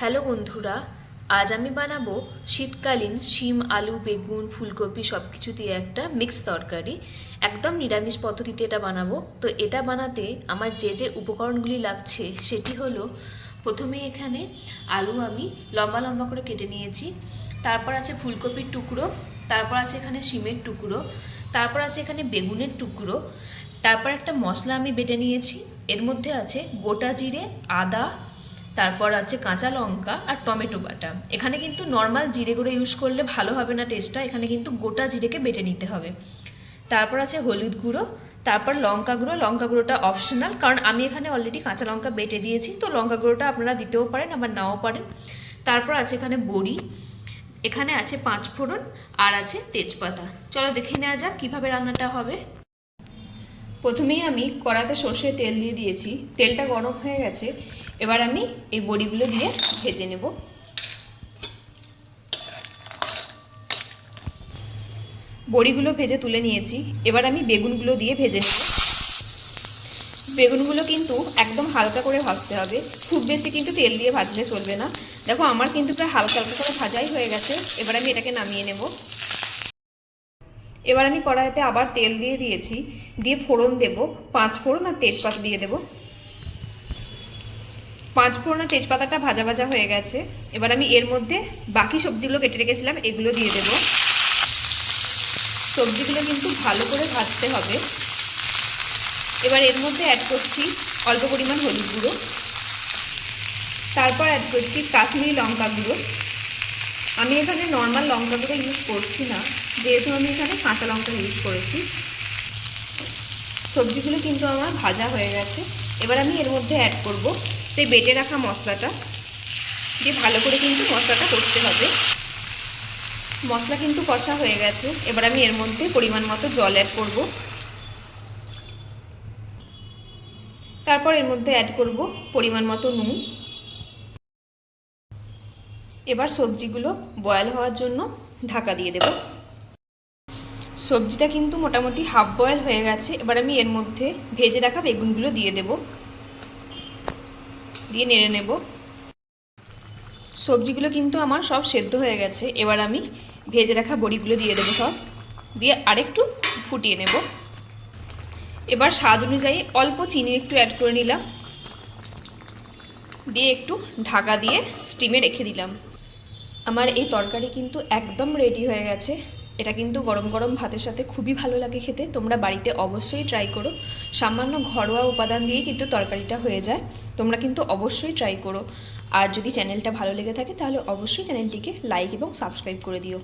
Hello বন্ধুরা, আজ আমি বানাবো শীতকালীন শিম, আলু, বেগুন, ফুলকপি সব কিছু দিয়ে একটা মিক্স তরকারি। একদম নিরামিষ পদ্ধতিতে এটা বানাবো। তো এটা বানাতে আমার যে যে উপকরণগুলি লাগছে সেটি হলো, প্রথমে এখানে আলু আমি লম্বা লম্বা করে কেটে নিয়েছি। তারপর আছে ফুলকপির টুকরো, তারপর আছে এখানে শিমের টুকরো, তারপর আছে এখানে বেগুনের টুকরো, তারপর একটা মশলা আমি বেটে নিয়েছি। এর মধ্যে আছে গোটা জিরে, আদা তারপর আছে কাঁচা লঙ্কা আর টমেটো বাটা। এখানে কিন্তু নর্মাল জিরে গুঁড়ো ইউজ করলে ভালো হবে না টেস্টটা এখানে কিন্তু গোটা জিরেকে বেটে নিতে হবে। তারপর আছে হলুদ গুঁড়ো, তারপর লঙ্কা গুঁড়ো। লঙ্কা গুঁড়োটা অপশনাল কারণ আমি এখানে অলরেডি কাঁচা লঙ্কা বেটে দিয়েছি, তো লঙ্কা গুঁড়োটা আপনারা দিতেও পারেন, আবার নাও পারেন। তারপর আছে এখানে বড়ি, এখানে আছে পাঁচ ফোড়ন আর আছে তেজপাতা। চলো দেখে নেওয়া যাক কীভাবে রান্নাটা হবে। প্রথমেই আমি কড়াতে সর্ষে তেল দিয়ে দিয়েছি। তেলটা গরম হয়ে গেছে। এবার আমি এই বড়িগুলো দিয়ে ভেজে নেব। বড়িগুলো ভেজে তুলে নিয়েছি। এবার আমি বেগুনগুলো দিয়ে ভেজে নেব। বেগুনগুলো কিন্তু একদম হালকা করে ভাজতে হবে। খুব বেশি কিন্তু তেল দিয়ে ভাজলে চলবে না। দেখো, আমার কিন্তু প্রায় হালকা হালকা করে ভাজাই হয়ে গেছে। এবার আমি এটাকে নামিয়ে নেব। এবার আমি কড়াইতে আবার তেল দিয়ে দিয়েছি। দিয়ে ফোড়ন দেব। পাঁচ ফোড়ন আর তেজপাতা দিয়ে দেব। পাঁচ ফোড়ন আর তেজপাতাটা ভাজা ভাজা হয়ে গেছে। এবার আমি এর মধ্যে বাকি সবজিগুলো কেটে রেখেছিলাম, এগুলো দিয়ে দেব। সবজিগুলো কিন্তু ভালো করে ভাজতে হবে। এবার এর মধ্যে অ্যাড করছি অল্প পরিমাণ হলুদ গুঁড়ো। তারপর অ্যাড করছি কাশ্মীরি লঙ্কা গুঁড়ো। আমি এখানে নর্মাল লঙ্কা গুঁড়ো ইউজ করছি না। যেহেতু আমি এখানে কাঁচা লঙ্কা ইউজ করেছি। সবজিগুলো কিন্তু আমার ভাজা হয়ে গেছে। এবার আমি এর মধ্যে অ্যাড করব সেই বেটে রাখা মশলাটা। দিয়ে ভালো করে কিন্তু মশলাটা করতে হবে। মশলা কিন্তু কষা হয়ে গেছে। এবার আমি এর মধ্যে পরিমাণ মতো জল অ্যাড করব। তারপর এর মধ্যে অ্যাড করব পরিমাণ মতো নুন। এবার সবজিগুলো বয়েল হওয়ার জন্য ঢাকা দিয়ে দেব। সবজিটা কিন্তু মোটামুটি হাফ বয়েল হয়ে গেছে। এবার আমি এর মধ্যে ভেজে রাখা বেগুনগুলো দিয়ে দেব। দিয়ে নেড়ে নেব। সবজিগুলো কিন্তু আমার সব সেদ্ধ হয়ে গেছে। এবার আমি ভেজে রাখা বড়িগুলো দিয়ে দেবো সব। দিয়ে আরেকটু ফুটিয়ে নেব। এবার স্বাদ অনুযায়ী অল্প চিনি একটু অ্যাড করে নিলাম। দিয়ে একটু ঢাকা দিয়ে স্টিমে রেখে দিলাম। আমার এই তরকারি কিন্তু একদম রেডি হয়ে গেছে। এটা কিন্তু গরম গরম ভাতের সাথে খুবই ভালো লাগে খেতে। তোমরা বাড়িতে অবশ্যই ট্রাই করো। সামান্য ঘরোয়া উপাদান দিয়ে কিন্তু তরকারিটা হয়ে যায়। তোমরা কিন্তু অবশ্যই ট্রাই করো। আর যদি চ্যানেলটা ভালো লেগে থাকে তাহলে অবশ্যই চ্যানেলটিকে লাইক এবং সাবস্ক্রাইব করে দিও।